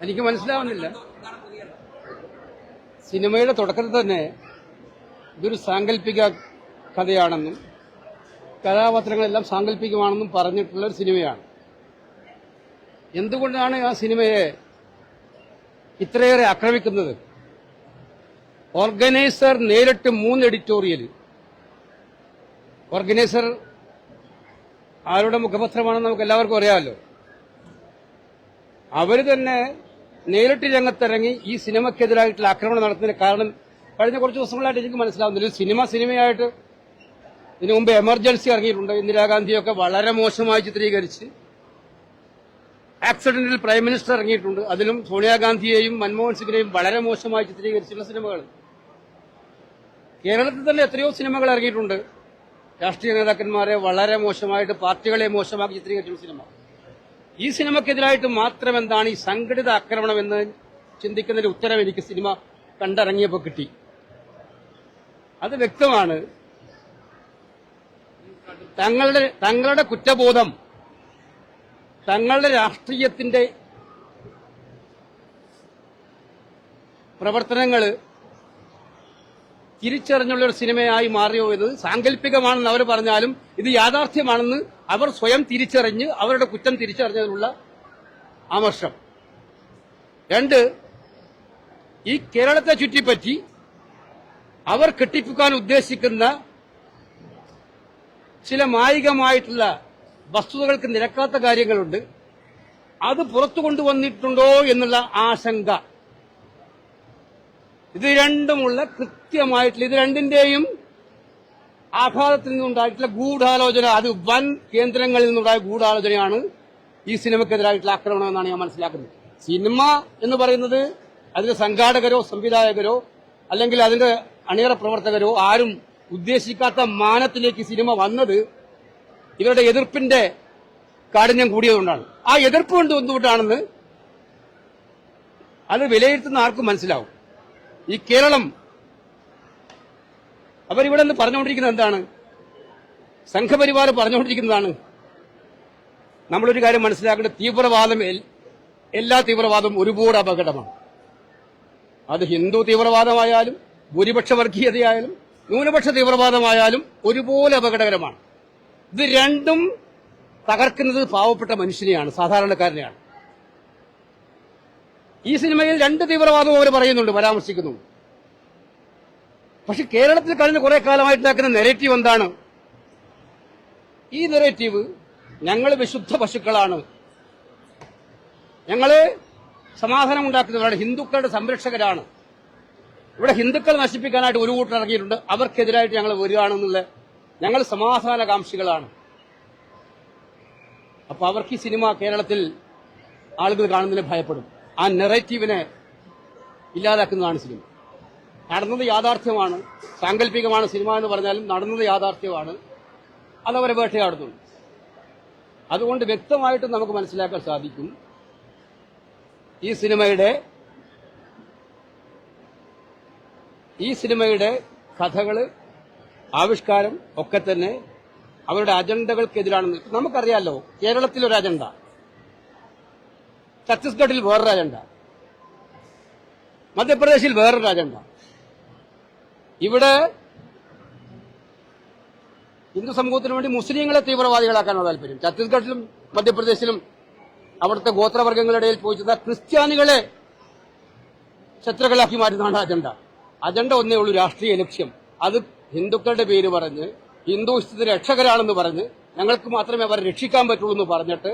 എനിക്ക് മനസ്സിലാവുന്നില്ല. സിനിമയുടെ തുടക്കത്തിൽ തന്നെ ഇതൊരു സാങ്കല്പിക കഥയാണെന്നും കഥാപാത്രങ്ങളെല്ലാം സാങ്കല്പികമാണെന്നും പറഞ്ഞിട്ടുള്ള ഒരു സിനിമയാണ്. എന്തുകൊണ്ടാണ് ആ സിനിമയെ ഇത്രയേറെ ആക്രമിക്കുന്നത്? ഓർഗനൈസർ നേരിട്ട് മൂന്ന് എഡിറ്റോറിയൽ. ഓർഗനൈസർ ആരുടെ മുഖപത്രമാണെന്ന് നമുക്ക് എല്ലാവർക്കും അറിയാമല്ലോ. അവർ തന്നെ നേരിട്ട് രംഗത്തിറങ്ങി ഈ സിനിമക്കെതിരായിട്ടുള്ള ആക്രമണം നടത്തുന്നതിന് കാരണം കഴിഞ്ഞ കുറച്ച് ദിവസങ്ങളായിട്ട് എനിക്ക് മനസ്സിലാവുന്നില്ല. സിനിമ സിനിമയായിട്ട് ഇതിനു മുമ്പ് എമർജൻസി ഇറങ്ങിയിട്ടുണ്ട്. ഇന്ദിരാഗാന്ധിയൊക്കെ വളരെ മോശമായി ചിത്രീകരിച്ച് ആക്സിഡന്റിൽ പ്രൈം മിനിസ്റ്റർ ഇറങ്ങിയിട്ടുണ്ട്. അതിലും സോണിയാഗാന്ധിയെയും മൻമോഹൻ സിംഗിനെയും വളരെ മോശമായി ചിത്രീകരിച്ചിട്ടുള്ള സിനിമകൾ. കേരളത്തിൽ തന്നെ എത്രയോ സിനിമകൾ ഇറങ്ങിയിട്ടുണ്ട്. രാഷ്ട്രീയ നേതാക്കന്മാരെ വളരെ മോശമായിട്ട് പാർട്ടികളെ മോശമാക്കി ചിത്രീകരിച്ചിട്ടുള്ള സിനിമ ഈ സിനിമക്കെതിരായിട്ട് മാത്രം എന്താണ് ഈ സംഘടിത ആക്രമണം എന്ന് ചിന്തിക്കുന്നതിന്റെ ഉത്തരം എനിക്ക് സിനിമ കണ്ടിറങ്ങിയപ്പോൾ കിട്ടി. അത് വ്യക്തമാണ്. തങ്ങളുടെ തങ്ങളുടെ കുറ്റബോധം തങ്ങളുടെ രാഷ്ട്രീയത്തിന്റെ പ്രവർത്തനങ്ങൾ തിരിച്ചറിഞ്ഞുള്ള ഒരു സിനിമയായി മാറിയോ എന്നത് സാങ്കല്പികമാണെന്ന് അവർ പറഞ്ഞാലും ഇത് യാഥാർത്ഥ്യമാണെന്ന് അവർ സ്വയം തിരിച്ചറിഞ്ഞ് അവരുടെ കുറ്റം തിരിച്ചറിഞ്ഞതിനുള്ള ആമർശം രണ്ട് ഈ കേരളത്തെ ചുറ്റിപ്പറ്റി അവർ കെട്ടിപ്പിക്കാൻ ഉദ്ദേശിക്കുന്ന ചില മായികമായിട്ടുള്ള വസ്തുതകൾക്ക് നിരക്കാത്ത കാര്യങ്ങളുണ്ട്. അത് പുറത്തു കൊണ്ടുവന്നിട്ടുണ്ടോ എന്നുള്ള ആശങ്ക. ഇത് രണ്ടുമുള്ള കൃത്യമായിട്ടുള്ള ഇത് രണ്ടിന്റെയും ആഘാതത്തിൽ നിന്നുണ്ടായിട്ടുള്ള ഗൂഢാലോചന അത് വൻ കേന്ദ്രങ്ങളിൽ നിന്നുണ്ടായ ഗൂഢാലോചനയാണ് ഈ സിനിമക്കെതിരായിട്ടുള്ള ആക്രമണം എന്നാണ് ഞാൻ മനസ്സിലാക്കുന്നത്. സിനിമ എന്ന് പറയുന്നത് അതിന്റെ സംഘാടകരോ സംവിധായകരോ അല്ലെങ്കിൽ അതിന്റെ അണിയറ പ്രവർത്തകരോ ആരും ഉദ്ദേശിക്കാത്ത മാനത്തിലേക്ക് സിനിമ വന്നത് ഇവരുടെ എതിർപ്പിന്റെ കാഠിന്യം കൂടിയതുകൊണ്ടാണ്. ആ എതിർപ്പ് കൊണ്ട് എന്തുകൊണ്ടാണെന്ന് അത് വിലയിരുത്തുന്ന ആർക്കും മനസ്സിലാവും. ഈ കേരളം അവരിവിടെ നിന്ന് പറഞ്ഞുകൊണ്ടിരിക്കുന്നത് എന്താണ്? സംഘപരിവാർ പറഞ്ഞുകൊണ്ടിരിക്കുന്നതാണ്. നമ്മളൊരു കാര്യം മനസ്സിലാക്കേണ്ട തീവ്രവാദം എല്ലാ തീവ്രവാദവും ഒരുപാട് അപകടമാണ്. അത് ഹിന്ദു തീവ്രവാദമായാലും ഭൂരിപക്ഷ വർഗീയതയായാലും ന്യൂനപക്ഷ തീവ്രവാദമായാലും ഒരുപോലെ അപകടകരമാണ്. ഇത് രണ്ടും തകർക്കുന്നത് പാവപ്പെട്ട മനുഷ്യനെയാണ് സാധാരണക്കാരനെയാണ്. ഈ സിനിമയിൽ രണ്ട് തീവ്രവാദവും അവർ പറയുന്നുണ്ട് പരാമർശിക്കുന്നുണ്ട്. പക്ഷെ കേരളത്തിൽ കഴിഞ്ഞ കുറെ കാലമായിട്ടുണ്ടാക്കുന്ന നെറേറ്റീവ് എന്താണ്? ഈ നെറേറ്റീവ് ഞങ്ങൾ വിശുദ്ധ പശുക്കളാണ്. ഞങ്ങൾ സമാധാനം ഉണ്ടാക്കുന്നവരാണ് ഹിന്ദുക്കളുടെ സംരക്ഷകരാണ്. ഇവിടെ ഹിന്ദുക്കൾ നശിപ്പിക്കാനായിട്ട് ഒരു കൂട്ടർ ഇറങ്ങിയിട്ടുണ്ട്. അവർക്കെതിരായിട്ട് ഞങ്ങൾ വരികയാണെന്നുള്ള ഞങ്ങൾ സമാധാനകാംക്ഷികളാണ്. അപ്പൊ അവർക്ക് ഈ സിനിമ കേരളത്തിൽ ആളുകൾ കാണുന്നതിന് ഭയപ്പെടും. ആ നെറേറ്റീവിനെ ഇല്ലാതാക്കുന്നതാണ് സിനിമ. നടന്നത് യാഥാർത്ഥ്യമാണ്. സാങ്കല്പികമാണ് സിനിമ എന്ന് പറഞ്ഞാലും നടന്നത് യാഥാർത്ഥ്യമാണ്. അതവരെ വേട്ടയാടുന്നുണ്ട് അതുകൊണ്ട് വ്യക്തമായിട്ട് നമുക്ക് മനസ്സിലാക്കാൻ സാധിക്കും ഈ സിനിമയുടെ ഈ സിനിമയുടെ കഥകൾ ആവിഷ്കാരം ഒക്കെ തന്നെ അവരുടെ അജണ്ടകൾക്കെതിരാണെന്ന് നമുക്കറിയാലോ കേരളത്തിൽ ഒരു അജണ്ട. ഛത്തീസ്ഗഡിൽ വേറൊരു അജണ്ട. മധ്യപ്രദേശിൽ വേറൊരു അജണ്ട. ഇവിടെ ഹിന്ദു സമൂഹത്തിന് വേണ്ടി മുസ്ലിങ്ങളെ തീവ്രവാദികളാക്കാനുള്ള താല്പര്യം. ഛത്തീസ്ഗഡിലും മധ്യപ്രദേശിലും അവിടുത്തെ ഗോത്രവർഗങ്ങളുടെ ഇടയിൽ പോയി ചെന്നാൽ ക്രിസ്ത്യാനികളെ ശത്രുക്കളാക്കി മാറ്റുന്നതാണ് അജണ്ട. അജണ്ട ഒന്നേ ഉള്ളൂ രാഷ്ട്രീയ ലക്ഷ്യം. അത് ഹിന്ദുക്കളുടെ പേര് പറഞ്ഞ് ഹിന്ദു ഇഷ്ടത്തിന് രക്ഷകരാണെന്ന് പറഞ്ഞ് ഞങ്ങൾക്ക് മാത്രമേ അവരെ രക്ഷിക്കാൻ പറ്റുള്ളൂ എന്ന് പറഞ്ഞിട്ട്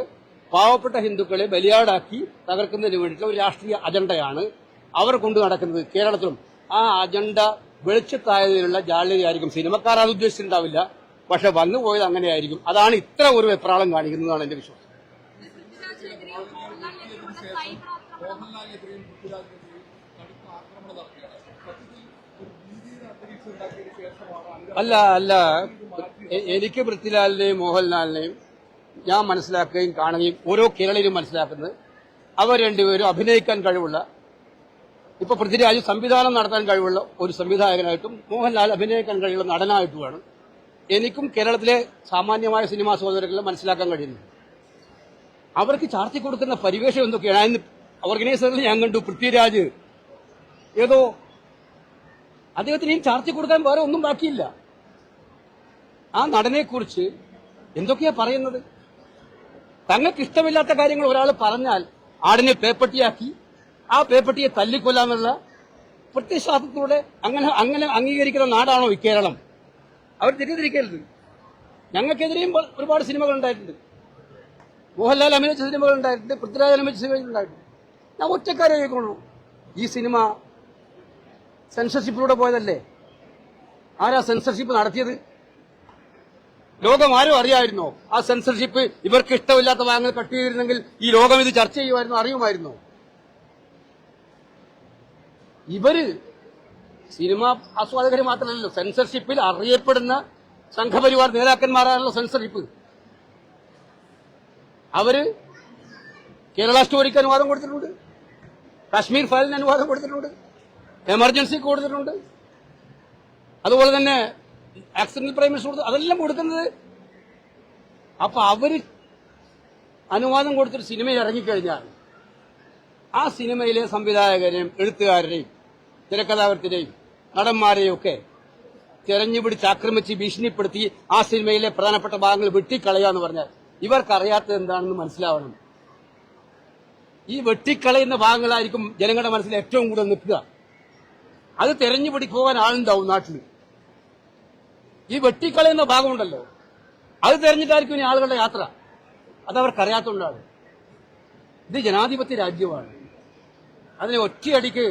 പാവപ്പെട്ട ഹിന്ദുക്കളെ ബലിയാടാക്കി തകർക്കുന്നതിന് വേണ്ടിയിട്ടുള്ള ഒരു രാഷ്ട്രീയ അജണ്ടയാണ് അവർ കൊണ്ടു നടക്കുന്നത് കേരളത്തിലും. ആ അജണ്ട വെളിച്ചത്തായതിലുള്ള ജാള്യതയായിരിക്കും സിനിമക്കാർ അത് ഉദ്ദേശിച്ചിട്ടുണ്ടാവില്ല. പക്ഷെ വന്നു പോയത് അങ്ങനെയായിരിക്കും. അതാണ് ഇത്ര ഒരു വെപ്രാളം കാണിക്കുന്നതാണ് എന്റെ വിശ്വാസം. അല്ല അല്ല. എനിക്ക് പൃഥ്വിലാലിനെയും മോഹൻലാലിനെയും ഞാൻ മനസ്സിലാക്കുകയും കാണുകയും ഓരോ കേരളീയരും മനസ്സിലാക്കുന്നത്. അവർ രണ്ടുപേരും അഭിനയിക്കാൻ കഴിവുള്ള ഇപ്പൊ പൃഥ്വിരാജ് സംവിധാനം നടത്താൻ കഴിവുള്ള ഒരു സംവിധായകനായിട്ടും മോഹൻലാൽ അഭിനയിക്കാൻ കഴിയുള്ള നടനായിട്ടുമാണ്. എനിക്കും കേരളത്തിലെ സാമാന്യമായ സിനിമാ സഹോദരങ്ങളെ മനസ്സിലാക്കാൻ കഴിയുന്നു. അവർക്ക് ചാർത്തി കൊടുക്കുന്ന പരിവേഷം എന്തൊക്കെയാണ്? അതിന് ഓർഗനൈസറിൽ ഞാൻ കണ്ടു പൃഥ്വിരാജ്. ഏതോ അദ്ദേഹത്തിന് ഈ ചാർത്തി കൊടുക്കാൻ വേറെ ഒന്നും ബാക്കിയില്ല. ആ നടനെക്കുറിച്ച് എന്തൊക്കെയാ പറയുന്നത്? തങ്ങൾക്ക് ഇഷ്ടമില്ലാത്ത കാര്യങ്ങൾ ഒരാൾ പറഞ്ഞാൽ ആടിനെ പേപ്പട്ടിയാക്കി ആ പേപ്പട്ടിയെ തല്ലിക്കൊല്ലാന്നുള്ള പ്രത്യശ്വാസത്തിലൂടെ അങ്ങനെ അങ്ങനെ അംഗീകരിക്കുന്ന നാടാണോ ഈ കേരളം? അവർ തെറ്റിദ്ധരിക്കരുത്. ഞങ്ങൾക്കെതിരെയും ഒരുപാട് സിനിമകൾ ഉണ്ടായിട്ടുണ്ട്. മോഹൻലാൽ അഭിനയിച്ച സിനിമകൾ ഉണ്ടായിട്ടുണ്ട് പൃഥ്വിരാജ് അഭിനയിച്ച സിനിമകൾ ഉണ്ടായിട്ടുണ്ട്. ഞാൻ ഒറ്റക്കാരെ കേൾക്കുന്നു ഈ സിനിമ സെൻസർഷിപ്പിലൂടെ പോയതല്ലേ? ആരാ സെൻസർഷിപ്പ് നടത്തിയത്? ലോകം ആരും അറിയായിരുന്നോ? ആ സെൻസർഷിപ്പ് ഇവർക്ക് ഇഷ്ടമില്ലാത്ത ഭാഗങ്ങൾ കട്ട് ചെയ്തിരുന്നെങ്കിൽ ഈ ലോകം ഇത് ചർച്ച ചെയ്യുമായിരുന്നു അറിയുമായിരുന്നോ? ഇവർ സിനിമ ആസ്വാദകർ മാത്രമല്ലല്ലോ സെൻസർഷിപ്പിൽ അറിയപ്പെടുന്ന സംഘപരിവാർ നേതാക്കന്മാരാണല്ലോ സെൻസർഷിപ്പ് അവർ കേരള സ്റ്റോറിക്ക് അനുവാദം കൊടുത്തിട്ടുണ്ട്. കാശ്മീർ ഫയലിന് അനുവാദം കൊടുത്തിട്ടുണ്ട്. എമർജൻസി കൊടുത്തിട്ടുണ്ട്. അതുപോലെ തന്നെ ആക്സിഡന്റ് പ്രൈമസ് കൊടുത്തു അതെല്ലാം കൊടുക്കുന്നത്. അപ്പൊ അവർ അനുവാദം കൊടുത്തൊരു സിനിമയിൽ ഇറങ്ങിക്കഴിഞ്ഞാൽ ആ സിനിമയിലെ സംവിധായകരെയും എഴുത്തുകാരെയും തിരക്കഥാകൃത്തിനെയും നടന്മാരെയും ഒക്കെ തിരഞ്ഞുപിടിച്ച് ആക്രമിച്ച് ഭീഷണിപ്പെടുത്തി ആ സിനിമയിലെ പ്രധാനപ്പെട്ട ഭാഗങ്ങൾ വെട്ടിക്കളയാന്ന് പറഞ്ഞാൽ ഇവർക്കറിയാത്തത് എന്താണെന്ന് മനസ്സിലാവണം. ഈ വെട്ടിക്കളയുന്ന ഭാഗങ്ങളായിരിക്കും ജനങ്ങളുടെ മനസ്സിൽ ഏറ്റവും കൂടുതൽ നിൽക്കുക. അത് തെരഞ്ഞുപിടിക്ക് പോകാൻ ആളുണ്ടാവും നാട്ടിൽ ഈ വെട്ടിക്കളയുന്ന ഭാഗമുണ്ടല്ലോ. അത് തെരഞ്ഞിട്ടായിരിക്കും ഇനി ആളുകളുടെ യാത്ര. അതവർക്കറിയാത്തതുകൊണ്ടാണ് ഇത് ജനാധിപത്യ രാജ്യമാണ്. അതിനെ ഒറ്റയടിക്ക്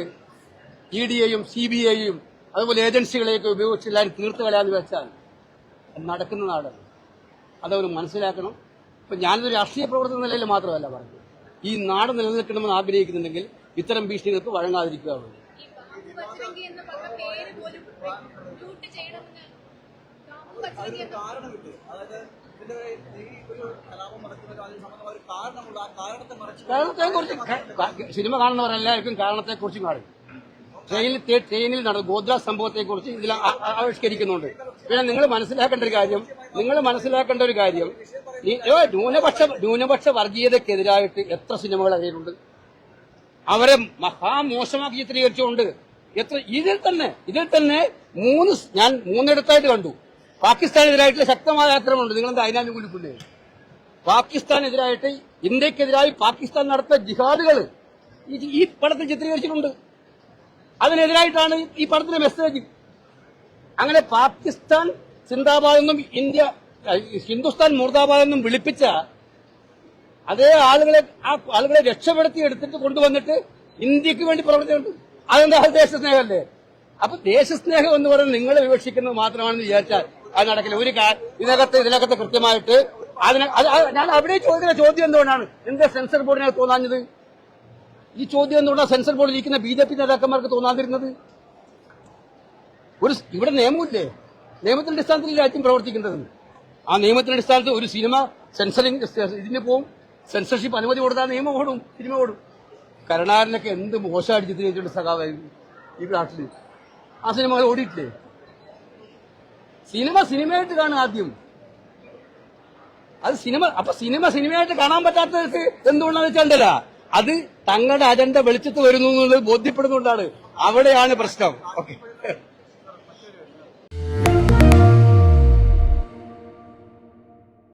ഇ ഡി എയും സി ബി ഐയും അതുപോലെ ഏജൻസികളെയൊക്കെ ഉപയോഗിച്ച് എല്ലാവരും തീർത്തു കളയാന്ന് വെച്ചാൽ നടക്കുന്ന നാടാണ് അതവർ മനസ്സിലാക്കണം. ഇപ്പം ഞാനൊരു രാഷ്ട്രീയ പ്രവർത്തന നിലയിൽ മാത്രമല്ല പറഞ്ഞു ഈ നാട് നിലനിൽക്കണമെന്ന് ആഗ്രഹിക്കുന്നുണ്ടെങ്കിൽ ഇത്തരം ഭീഷണികൾക്ക് വഴങ്ങാതിരിക്കുക വേണം. സിനിമ കാണുന്നവരെല്ലാവർക്കും കാരണത്തെ കുറിച്ച് കാണും. ട്രെയിനിൽ ട്രെയിനിൽ നടന്ന ഗോദ്ര സംഭവത്തെ കുറിച്ച് ഇതിൽ ആവിഷ്കരിക്കുന്നുണ്ട്. പിന്നെ നിങ്ങൾ മനസ്സിലാക്കേണ്ട ഒരു കാര്യം നിങ്ങൾ മനസ്സിലാക്കേണ്ട ഒരു കാര്യം ന്യൂനപക്ഷ ന്യൂനപക്ഷ വർഗീയതക്കെതിരായിട്ട് എത്ര സിനിമകൾ അറിയുന്നുണ്ട് അവരെ മഹാമോശമാക്കി ചിത്രീകരിച്ചുകൊണ്ട് എത്ര ഇതിൽ തന്നെ ഇതിൽ തന്നെ മൂന്ന് ഞാൻ മൂന്നിടത്തായിട്ട് കണ്ടു. പാകിസ്ഥാനെതിരായിട്ടുള്ള ശക്തമായ ആക്രമണമുണ്ട്. നിങ്ങൾ എന്താ നിങ്ങളെന്താ അതിനാനുകൂലിക്കുന്നേ പാകിസ്ഥാനെതിരായിട്ട് ഇന്ത്യക്കെതിരായി പാകിസ്ഥാൻ നടത്തിയ ജിഹാദുകൾ ഈ പടത്തിൽ ചിത്രീകരിച്ചിട്ടുണ്ട്. അതിനെതിരായിട്ടാണ് ഈ പടത്തിലെ മെസ്സേജ് അങ്ങനെ പാകിസ്ഥാൻ സിന്ദാബാദ് എന്നും ഇന്ത്യ ഹിന്ദുസ്ഥാൻ മുർദാബാദ് എന്നും വിളിപ്പിച്ച അതേ ആളുകളെ ആ ആളുകളെ രക്ഷപ്പെടുത്തി എടുത്തിട്ട് കൊണ്ടുവന്നിട്ട് ഇന്ത്യയ്ക്ക് വേണ്ടി പ്രവർത്തിക്കുന്നുണ്ട്. അതെന്താ ദേശസ്നേഹമല്ലേ? അപ്പൊ ദേശസ്നേഹം എന്ന് പറയുന്നത് നിങ്ങൾ വിവക്ഷിക്കുന്നത് മാത്രമാണെന്ന് വിചാരിച്ചാൽ അത് നടക്കില്ല. ഒരു ഇതിനകത്ത് ഇതിനകത്ത് കൃത്യമായിട്ട് അതിന് അത് അത് ഞാൻ അവിടെ ചോദിക്കുന്ന ചോദ്യം എന്തുകൊണ്ടാണ്? എന്താ സെൻസർ ബോർഡിനെ തോന്നാഞ്ഞത്? ഈ ചോദ്യം എന്തുകൊണ്ടാണ് സെൻസർ ബോർഡിൽ ഇരിക്കുന്ന ബി ജെ പി നേതാക്കന്മാർക്ക് തോന്നാതിരുന്നത്? ഒരു ഇവിടെ നിയമമില്ലേ? നിയമത്തിന്റെ അടിസ്ഥാനത്തിൽ രാജ്യം പ്രവർത്തിക്കേണ്ടത്? ആ നിയമത്തിന്റെ അടിസ്ഥാനത്തിൽ ഒരു സിനിമ സെൻസറിങ് ഇതിന് പോവും. സെൻസർഷിപ്പ് അനുമതി കൊടുത്താൽ നിയമം ഓടും സിനിമ ഓടും. കരുണാകരനൊക്കെ എന്ത് മോശമായിട്ട് ചിത്രീകരിച്ചിട്ടുണ്ട് സഖാവായിരുന്നു ഈ നാട്ടിൽ ആ സിനിമ ഓടിയിട്ടില്ലേ? സിനിമ സിനിമയായിട്ട് കാണും ആദ്യം. അത് സിനിമ അപ്പൊ സിനിമ സിനിമയായിട്ട് കാണാൻ പറ്റാത്തവർക്ക് എന്തുകൊണ്ടാന്ന് വെച്ചാൽ അത് തങ്ങളുടെ അജണ്ട വെളിച്ചത്ത് വരുന്നു എന്നുള്ളത് ബോധ്യപ്പെടുന്നുകൊണ്ടാണ് അവിടെയാണ് പ്രശ്നം. ഓക്കെ.